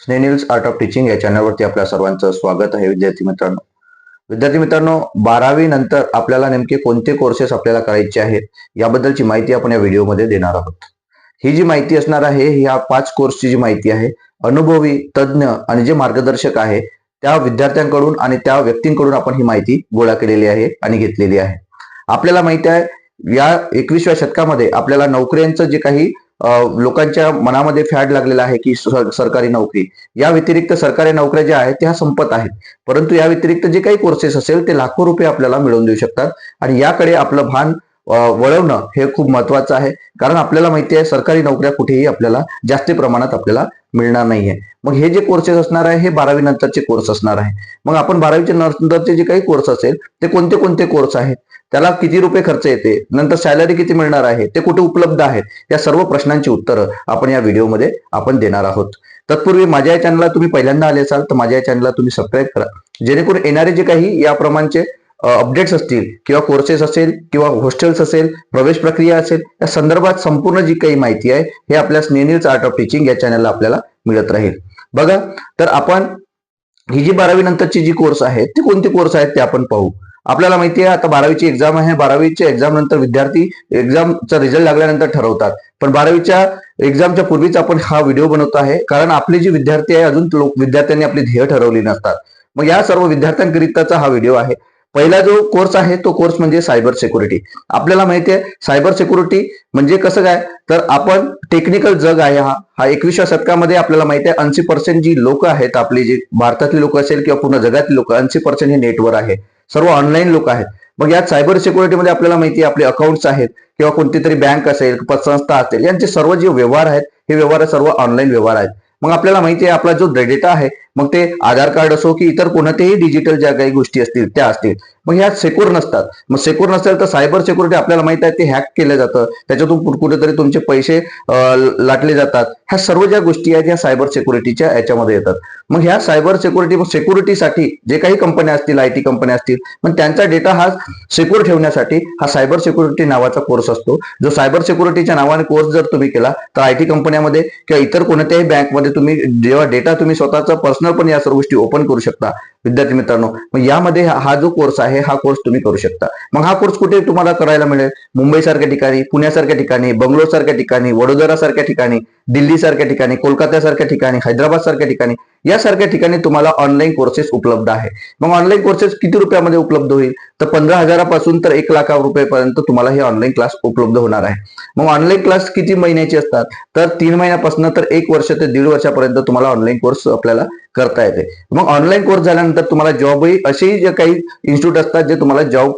स्नेनिल्स art of teaching या चॅनलवरती आपल्या सर्वांचं स्वागत आहे. विद्यार्थी मित्रांनो विद्यार्थी मित्रांनो बारावी नंतर आपल्याला नेमके कोणते कोर्सेस आपल्याला करायचे आहेत याबद्दलची माहिती आपण या व्हिडिओमध्ये देणार आहोत. ही जी माहिती असणार आहे ही या पाच कोर्सची जी माहिती आहे. अनुभवी तज्ज्ञ आणि जे मार्गदर्शक आहे त्या विद्यार्थ्यांकडून आणि त्या व्यक्तींकडून आपण ही माहिती गोळा केलेली आहे आणि घेतलेली आहे. आपल्याला माहिती आहे या एकविसव्या शतकामध्ये आपल्याला नोकऱ्यांचं जे काही लोकांच्या मनामध्ये फॅड लागलेला आहे की सरकारी नोकरी. या व्यतिरिक्त सरकारी नोकऱ्या ज्या आहेत त्या संपत आहेत. परंतु या व्यतिरिक्त जे काही कोर्सेस असेल ते लाखो रुपये आपल्याला मिळवून देऊ शकतात. आणि याकडे आपलं भान वळवणं हे खूप महत्वाचं आहे. कारण आपल्याला माहिती आहे सरकारी नोकऱ्या कुठेही आपल्याला जास्त प्रमाणात आपल्याला मिळणार नाहीये. मग हे जे कोर्सेस असणार आहे हे बारावी नंतरचे कोर्स असणार आहे. मग आपण बारावीच्या नंतरचे जे काही कोर्स असेल ते कोणते कोणते कोर्स आहेत? त्याला किती रुपये खर्च येते नंतर सॅलरी किती मिळणार आहे ते कुठे उपलब्ध आहेत या सर्व प्रश्नांची उत्तरं आपण या व्हिडिओमध्ये आपण देणार आहोत. तत्पूर्वी माझ्या या चॅनलला तुम्ही पहिल्यांदा आले असाल तर माझ्या या चॅनलला तुम्ही सबस्क्राईब करा. जेणेकरून येणारे जे काही याप्रमाणचे अपडेट्स असतील किंवा कोर्सेस असेल किंवा हॉस्टेल्स असेल प्रवेश प्रक्रिया असेल या संदर्भात संपूर्ण जी काही माहिती आहे हे आपल्या स्नेनिल्स आर्ट ऑफ टीचिंग या चॅनलला आपल्याला मिळत राहील. बघा तर आपण ही जी बारावी नंतरची जी कोर्स आहे ते कोणते कोर्स आहेत ते आपण पाहू. आपल्याला माहिती आहे आता बारावीची एक्झाम आहे. बारावीच्या एक्झाम नंतर विद्यार्थी एक्झामचा रिझल्ट लागल्यानंतर ठरवतात. पण बारावीच्या एक्झामच्या पूर्वीच आपण हा व्हिडिओ बनवतो आहे. कारण आपले जे विद्यार्थी आहे अजून लोक विद्यार्थ्यांनी आपली ध्येय ठरवली नसतात. मग या सर्व विद्यार्थ्यांकरिताचा हा व्हिडिओ आहे. पहिला जो कोर्स आहे तो कोर्स म्हणजे सायबर सिक्युरिटी आपल्याला माहिती आहे सायबर सिक्युरिटी म्हणजे कसं काय? तर आपण टेक्निकल जग आहे हा. हा एकविसव्या शतकामध्ये आपल्याला माहिती आहे ऐंशी पर्सेंट जी लोक आहेत आपली जी भारतातली लोक असेल किंवा पूर्ण जगातली लोक ऐंशी पर्सेंट हे नेटवर आहे. सर्व ऑनलाईन लोक आहेत. मग यात सायबर सिक्युरिटीमध्ये आपल्याला माहिती आहे आपले अकाउंट्स आहेत किंवा कोणती तरी बँक असेल पतसंस्था असेल यांचे सर्व जे व्यवहार आहेत हे व्यवहार सर्व ऑनलाईन व्यवहार आहेत. मग आपल्याला माहिती आहे आपला जो डेटा आहे मग ते आधार कार्ड असो की इतर कोणत्याही डिजिटल ज्या काही गोष्टी असतील त्या असतील. मग ह्या सेक्युर नसतात. मग सेक्युर नसेल तर सायबर सिक्युरिटी आपल्याला माहिती आहे ते हॅक केलं जातं. त्याच्यातून कुठेतरी तुमचे पैसे लाटले जातात. ह्या सर्व ज्या गोष्टी आहेत ह्या सायबर सिक्युरिटीच्या याच्यामध्ये येतात. मग ह्या सायबर सिक्युरिटी सिक्युरिटीसाठी जे काही कंपन्या असतील आय टी कंपन्या असतील मग त्यांचा डेटा हा सिक्युअर ठेवण्यासाठी हा सायबर सिक्युरिटी नावाचा कोर्स असतो. जो सायबर सिक्युरिटीच्या नावाने कोर्स जर तुम्ही केला तर आय टी कंपन्यामध्ये किंवा इतर कोणत्याही बँकमध्ये तुम्ही जेव्हा डेटा तुम्ही स्वतःचा पर्सनल पण या सर्व गोष्टी ओपन करू शकता. विद्यार्थी मित्रांनो मग यामध्ये हा जो कोर्स आहे हा कोर्स तुम्ही करू शकता. मग हा कोर्स कुठे तुम्हाला करायला मिळेल? मुंबईसारख्या ठिकाणी पुण्यासारख्या ठिकाणी बंगलोर सारख्या ठिकाणी वडोदरा सारख्या ठिकाणी? दिल्ली सारख्या ठिकाणी कोलकात्यासारख्या ठिकाणी हैदराबाद सारख्या ठिकाणी यासारख्या ठिकाणी तुम्हाला ऑनलाईन कोर्सेस उपलब्ध आहे. मग ऑनलाईन कोर्सेस किती रुपयामध्ये उपलब्ध होईल? तर पंधरा हजारापासून तर एक लाख रुपयेपर्यंत तुम्हाला हे ऑनलाईन क्लास उपलब्ध होणार आहे. मग ऑनलाईन क्लास किती महिन्याचे असतात? तर तीन महिन्यापासून तर एक वर्ष ते दीड वर्षापर्यंत तुम्हाला ऑनलाईन कोर्स आपल्याला करता येते. मग ऑनलाईन कोर्स झाल्यानंतर तुम्हाला जॉबही असेही जे काही इन्स्टिट्यूट असतात जे तुम्हाला जॉब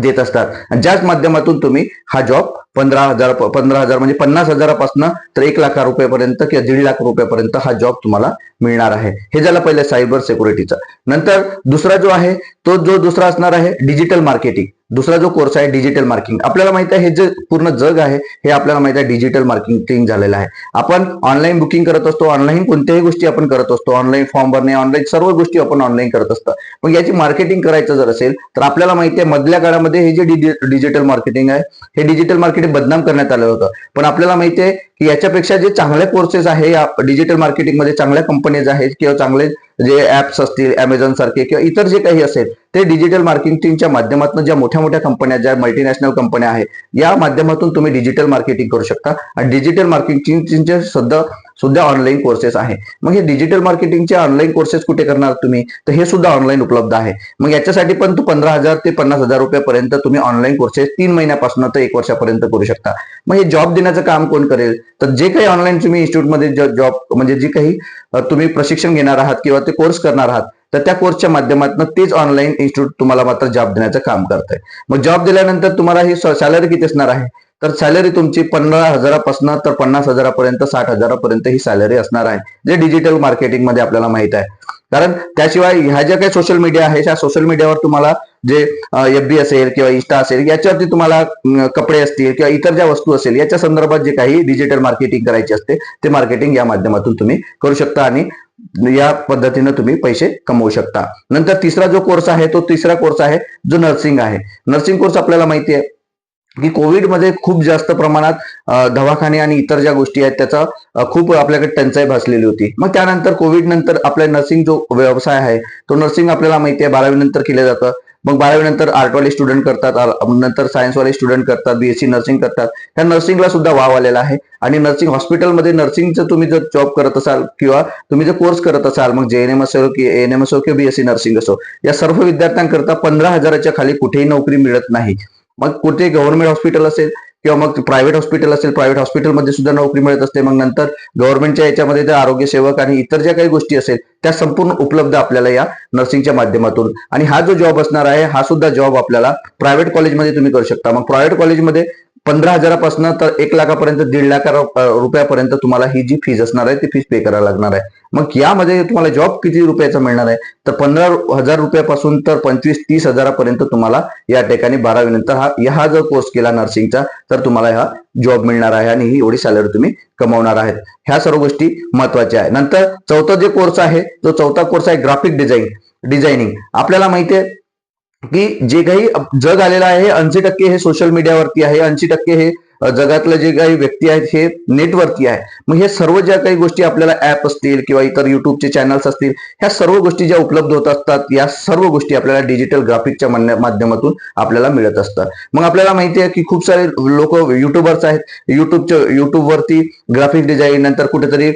देत असतात. आणि ज्याच माध्यमातून तुम्ही हा जॉब पंधरा हजार पंधरा हजार म्हणजे पन्नास हजारापासून तर एक लाख रुपयापर्यंत किंवा दीड लाख रुपयापर्यंत हा जॉब तुम्हाला मिळणार आहे. हे झालं पहिलं सायबर सिक्युरिटीचा नंतर दुसरा जो आहे तो जो दुसरा असणार आहे डिजिटल मार्केटिंग दुसरा जो कोर्स आहे डिजिटल मार्केटिंग आपल्याला माहिती आहे हे जे पूर्ण जग आहे हे आपल्याला माहिती आहे डिजिटल मार्केटिंग झालेलं आहे. आपण ऑनलाईन बुकिंग करत असतो ऑनलाईन कोणत्याही गोष्टी आपण करत असतो ऑनलाईन फॉर्म भरणे ऑनलाईन सर्व गोष्टी आपण ऑनलाईन करत असतो. मग याची मार्केटिंग करायचं जर असेल तर आपल्याला माहिती आहे मधल्या काळामध्ये हे जे डिजिटल मार्केटिंग आहे हे डिजिटल मार्केटिंग बदनाम करण्यात आलं होतं. पण आपल्याला माहिती आहे की याच्यापेक्षा जे चांगले कोर्सेस आहे या डिजिटल मार्केटिंगमध्ये चांगल्या कंपनीज आहेत किंवा चांगले जे ऍप्स असतील अमेझॉन सारखे किंवा इतर जे काही असेल ते डिजिटल मार्केटिंगच्या माध्यमातून ज्या मोठ्या मोठ्या कंपन्या ज्या मल्टीनॅशनल कंपन्या आहेत या माध्यमातून तुम्ही डिजिटल मार्केटिंग करू शकता. आणि डिजिटल मार्केटिंगचे सुद्धा सुद्धा ऑनलाईन कोर्सेस आहे. मग हे डिजिटल मार्केटिंगचे ऑनलाईन कोर्सेस कुठे करणार तुम्ही? तर हे सुद्धा ऑनलाईन उपलब्ध आहे. मग याच्यासाठी पण तू पंधरा हजार ते पन्नास हजार रुपयापर्यंत तुम्ही ऑनलाईन कोर्सेस तीन महिन्यापासून तर एक वर्षापर्यंत करू शकता. मग हे जॉब देण्याचं काम कोण करेल? तर जे काही ऑनलाईन तुम्ही इन्स्टिट्यूटमध्ये जॉब म्हणजे जे काही तुम्ही प्रशिक्षण घेणार आहात किंवा ते कोर्स करणार आहात तर त्या कोर्सच्या माध्यमातून तेच ऑनलाईन इन्स्टिट्यूट तुम्हाला मात्र जॉब देण्याचं काम करत आहे मग जॉब दिल्यानंतर तुम्हाला ही सॅलरी किती असणार आहे? तर सॅलरी तुमची पंधरा हजारापासून तर पन्नास हजारापर्यंत साठ हजारापर्यंत ही सॅलरी असणार आहे. जे डिजिटल मार्केटिंगमध्ये आपल्याला माहीत आहे. कारण त्याशिवाय ह्या ज्या काही सोशल मीडिया आहे ह्या सोशल मीडियावर तुम्हाला जे एफबी असेल किंवा इन्स्टा असेल याच्यावरती तुम्हाला कपडे असतील किंवा इतर ज्या वस्तू असेल याच्या संदर्भात जे काही डिजिटल मार्केटिंग करायची असते ते मार्केटिंग या माध्यमातून तुम्ही करू शकता आणि या पद्धतीनं तुम्ही पैसे कमवू शकता. नंतर तिसरा जो कोर्स आहे तो तिसरा कोर्स आहे जो नर्सिंग आहे. नर्सिंग कोर्स आपल्याला माहिती आहे. की कोविडमध्ये खूप जास्त प्रमाणात दवाखाने आणि इतर ज्या गोष्टी आहेत त्याचा खूप आपल्याकडे टंचाई भासलेली होती. मग त्यानंतर कोविड नंतर आपल्या नर्सिंग जो व्यवसाय आहे तो नर्सिंग आपल्याला माहिती आहे बारावी नंतर केलं जातं. मग बारावी नंतर आर्टवाले स्टुडंट करतात नंतर सायन्सवाले स्टुडंट करतात बीएससी नर्सिंग करतात. त्या नर्सिंगला सुद्धा वाव आलेला आहे. आणि नर्सिंग हॉस्पिटलमध्ये नर्सिंगचं तुम्ही जर जॉब करत असाल किंवा तुम्ही जर कोर्स करत असाल मग जे एन एम असो की एन एम असो किंवा बीएससी नर्सिंग असो या सर्व विद्यार्थ्यांकरता पंधरा हजाराच्या खाली कुठेही नोकरी मिळत नाही. मग कुठे गव्हर्नमेंट हॉस्पिटल असेल किंवा मग प्रायव्हेट हॉस्पिटल असेल प्रायव्हेट हॉस्पिटलमध्ये सुद्धा नोकरी मिळत असते. मग नंतर गव्हर्नमेंटच्या याच्यामध्ये तर आरोग्य सेवक आणि इतर ज्या काही गोष्टी असेल त्या संपूर्ण उपलब्ध आपल्याला या नर्सिंगच्या माध्यमातून. आणि हा जो जॉब असणार आहे हा सुद्धा जॉब आपल्याला प्रायव्हेट कॉलेजमध्ये तुम्ही करू शकता. मग प्रायव्हेट कॉलेजमध्ये पंधरा हजारापासून तर एक लाखापर्यंत दीड लाख रुपयापर्यंत तुम्हाला ही जी फीज असणार आहे ती फीज पे करायला लागणार आहे. मग यामध्ये तुम्हाला जॉब किती रुपयाचा मिळणार आहे? तर पंधरा हजार रुपयापासून तर पंचवीस तीस हजारापर्यंत तुम्हाला या ठिकाणी बारावी नंतर हा हा जर कोर्स केला नर्सिंगचा तर तुम्हाला हा जॉब मिळणार आहे आणि ही एवढी सॅलरी तुम्ही कमावणार आहेत. ह्या सर्व गोष्टी महत्त्वाच्या आहे. नंतर चौथा जे कोर्स आहे तो चौथा कोर्स आहे ग्राफिक डिझाईन डिझायनिंग आपल्याला माहिती आहे की जे काही जग आलेलं आहे ऐंशी टक्के हे सोशल मीडियावरती आहे ऐंशी टक्के हे जगातलं जगातले जे काही व्यक्ती आहेत हे नेटवरती आहे. मग हे सर्व ज्या काही गोष्टी आपल्याला ऍप असतील किंवा इतर युट्यूबचे चॅनल्स असतील ह्या सर्व गोष्टी ज्या उपलब्ध होत असतात या सर्व गोष्टी आपल्याला डिजिटल ग्राफिकच्या माध्यमातून आपल्याला मिळत असतात. मग आपल्याला माहिती आहे की खूप सारे लोक युट्यूबर्स आहेत. युट्यूबच्या युट्यूबवरती ग्राफिक डिझाईन नंतर कुठेतरी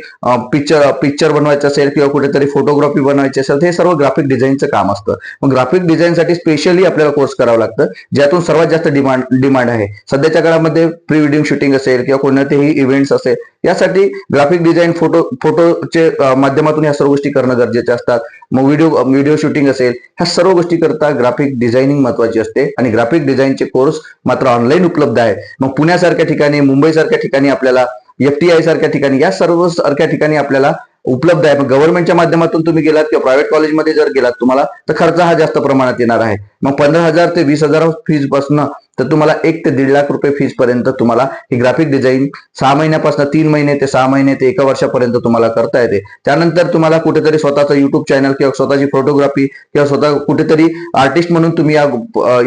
पिक्चर पिक्चर बनवायचं असेल किंवा कुठेतरी फोटोग्राफी बनवायची असेल तर हे सर्व ग्राफिक डिझाईनचं काम असतं. मग ग्राफिक डिझाईनसाठी स्पेशली आपल्याला कोर्स करावा लागतं ज्यातून सर्वात जास्त डिमांड डिमांड आहे. सध्याच्या काळामध्ये प्री वेडिंग शूटिंग असेल किंवा कोणतेही इव्हेंट्स असेल यासाठी ग्राफिक डिझाईन फोटो फोटोचे माध्यमातून या सर्व गोष्टी करणं गरजेचे असतात मग व्हिडिओ व्हिडिओ शूटिंग असेल ह्या सर्व गोष्टी करता ग्राफिक डिझायनिंग महत्वाची असते आणि ग्राफिक डिझाईनचे कोर्स मात्र ऑनलाईन उपलब्ध आहे मग पुण्यासारख्या ठिकाणी मुंबईसारख्या ठिकाणी आपल्याला एफटीआय सारख्या ठिकाणी या सर्व सारख्या ठिकाणी आपल्याला उपलब्ध आहे. मग गव्हर्नमेंटच्या माध्यमातून तुम्ही गेलात किंवा प्रायव्हेट कॉलेजमध्ये जर गेलात तुम्हाला तर खर्च हा जास्त प्रमाणात येणार आहे. मग पंधरा हजार ते वीस हजार फीजपासून तर तुम्हाला एक ते दीड लाख रुपये फीज पर्यंत तुम्हाला ही ग्राफिक डिझाईन सहा महिन्यापासून तीन महिने ते सहा महिने ते एका वर्षापर्यंत तुम्हाला करता येते. त्यानंतर तुम्हाला कुठेतरी स्वतःचं युट्यूब चॅनल किंवा स्वतःची फोटोग्राफी किंवा स्वतः कुठेतरी आर्टिस्ट म्हणून तुम्ही या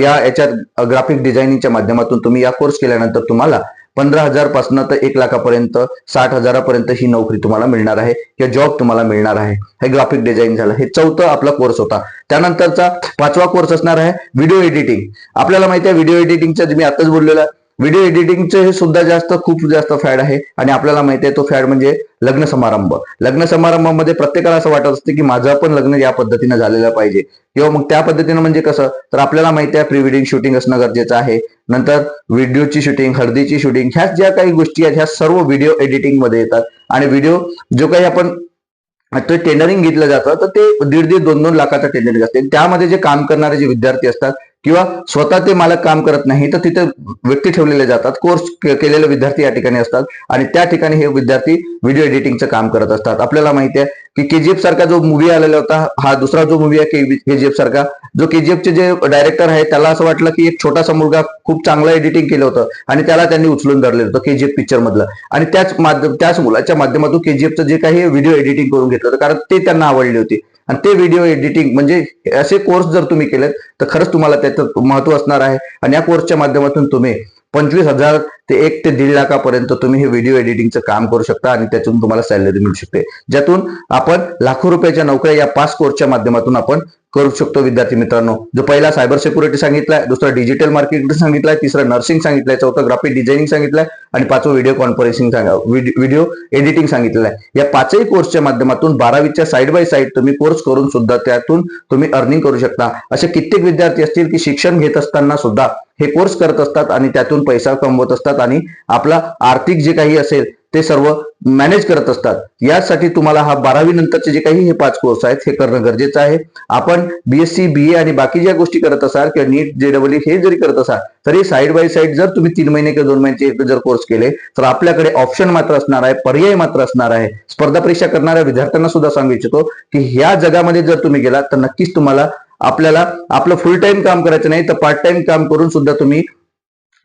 या याच्यात ग्राफिक डिझायनिंगच्या माध्यमातून तुम्ही या कोर्स केल्यानंतर तुम्हाला पंधरा हजारपासून तर एक लाखापर्यंत साठ हजारापर्यंत ही नोकरी तुम्हाला मिळणार आहे किंवा जॉब तुम्हाला मिळणार आहे. हे ग्राफिक डिझाईन झालं. हे चौथं आपला कोर्स होता. त्यानंतरचा पाचवा कोर्स असणार आहे व्हिडिओ एडिटिंग आपल्याला माहिती आहे व्हिडिओ एडिटिंगचं मी आताच बोललेलं आहे व्हिडिओ एडिटिंगचे हे सुद्धा जास्त खूप जास्त फॅड आहे. आणि आपल्याला माहिती आहे तो फॅड म्हणजे लग्न समारंभ. लग्न समारंभामध्ये प्रत्येकाला असं वाटत असते की माझं पण लग्न या पद्धतीनं झालेलं पाहिजे. किंवा मग त्या पद्धतीनं म्हणजे कसं? तर आपल्याला माहिती आहे प्री वेडिंग शूटिंग असणं गरजेचं आहे. नंतर व्हिडिओची शूटिंग हळदीची शूटिंग ह्या ज्या काही गोष्टी आहेत ह्या सर्व व्हिडिओ एडिटिंगमध्ये येतात. आणि व्हिडिओ जो काही आपण ते टेंडरिंग घेतलं जातं तर ते दीड दीड दोन दोन लाखाचं टेंडरिंग असते. त्यामध्ये जे काम करणारे जे विद्यार्थी असतात किंवा स्वतः ते मालक काम करत नाही तर तिथे व्यक्ती ठेवलेले जातात कोर्स केलेले विद्यार्थी या ठिकाणी असतात आणि त्या ठिकाणी हे विद्यार्थी व्हिडिओ एडिटिंगचं काम करत असतात. आपल्याला माहिती आहे की केजीएफ सारखा जो मूवी आलेला होता हा दुसरा जो मूवी आहे केजीएफ सारखा जो केजीएफचे जे डायरेक्टर आहे त्याला असं वाटलं की एक छोटासा मुलगा खूप चांगलं एडिटिंग केलं होतं आणि त्याला त्यांनी उचलून धरलेलं होतं केजीएफ पिक्चर मधलं. आणि त्याच माध्यम त्याच मुलाच्या माध्यमातून केजीएफचं जे काही व्हिडिओ एडिटिंग करून घेतलं होतं कारण ते त्यांना आवडली होती. आणि ते व्हिडिओ एडिटिंग म्हणजे असे कोर्स जर तुम्ही केलेत तर खरंच तुम्हाला त्याचं महत्त्व असणार आहे. आणि या कोर्सच्या माध्यमातून तुम्ही पंचवीस हजार ते एक ते दीड लाखापर्यंत तुम्ही हे व्हिडिओ एडिटिंगचं काम करू शकता आणि त्यातून तुम्हाला सॅलरी मिळू शकते. ज्यातून आपण लाखो रुपयाच्या नोकऱ्या या पाच कोर्सच्या माध्यमातून आपण करू शकतो विद्यार्थी मित्रांनो. जो पहिला सायबर सिक्युरिटी सांगितलाय दुसरा डिजिटल मार्केटिंग सांगितलाय तिसरा नर्सिंग सांगितलंय चौथं ग्राफिक डिझायनिंग सांगितलंय आणि पाचवं व्हिडिओ कॉन्फरन्सिंग व्हिडिओ एडिटिंग सांगितलेलं आहे या पाचही कोर्सच्या माध्यमातून बारावीच्या साईड बाय साईड तुम्ही कोर्स करून सुद्धा त्यातून तुम्ही अर्निंग करू शकता. असे कित्येक विद्यार्थी असतील की शिक्षण घेत असताना सुद्धा हे कोर्स करत असतात आणि त्यातून पैसा कमवत असतात आणि आपला आर्थिक जे काही असेल ते सर्व मॅनेज करत असतात. यासाठी तुम्हाला हा बारावी नंतरचे जे काही हे पाच कोर्स आहेत हे करणं गरजेचं आहे. आपण बीएससी बी ए आणि बाकी ज्या गोष्टी करत असाल किंवा नीट जे डबल हे जरी करत असाल तरी साईड बाय साईड जर तुम्ही तीन महिने किंवा दोन महिन्याचे जर कोर्स केले तर आपल्याकडे ऑप्शन मात्र असणार आहे पर्याय मात्र असणार आहे. स्पर्धा परीक्षा करणाऱ्या विद्यार्थ्यांना सुद्धा सांगू इच्छितो की ह्या जगामध्ये जर तुम्ही गेलात तर नक्कीच तुम्हाला आपल्याला आपलं फुल टाइम काम करायचं नाही तर पार्ट टाइम काम करून सुद्धा तुम्ही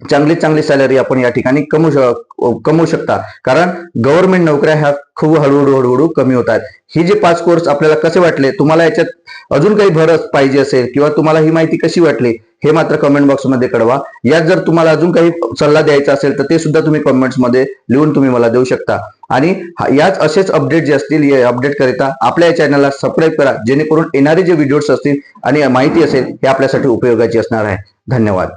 चांगली चांगली सॅलरी आपण या ठिकाणी कमवू शक कमवू शकता. कारण गव्हर्नमेंट नोकऱ्या ह्या खूप हळूहळू हळूहळू कमी होत आहेत. हे जे पाच कोर्स आपल्याला कसे वाटले तुम्हाला याच्यात अजून काही भरच पाहिजे असेल किंवा तुम्हाला ही माहिती कशी वाटली हे मात्र कमेंट बॉक्समध्ये कळवा. यात जर तुम्हाला अजून काही सल्ला द्यायचा असेल तर ते सुद्धा तुम्ही कमेंट्समध्ये लिहून तुम्ही मला देऊ शकता. आणि याच असेच अपडेट जे असतील या अपडेट करिता आपल्या या चॅनलला सबस्क्राईब करा जेणेकरून येणारे जे व्हिडिओज असतील आणि माहिती असेल हे आपल्यासाठी उपयोगाची असणार आहे. धन्यवाद.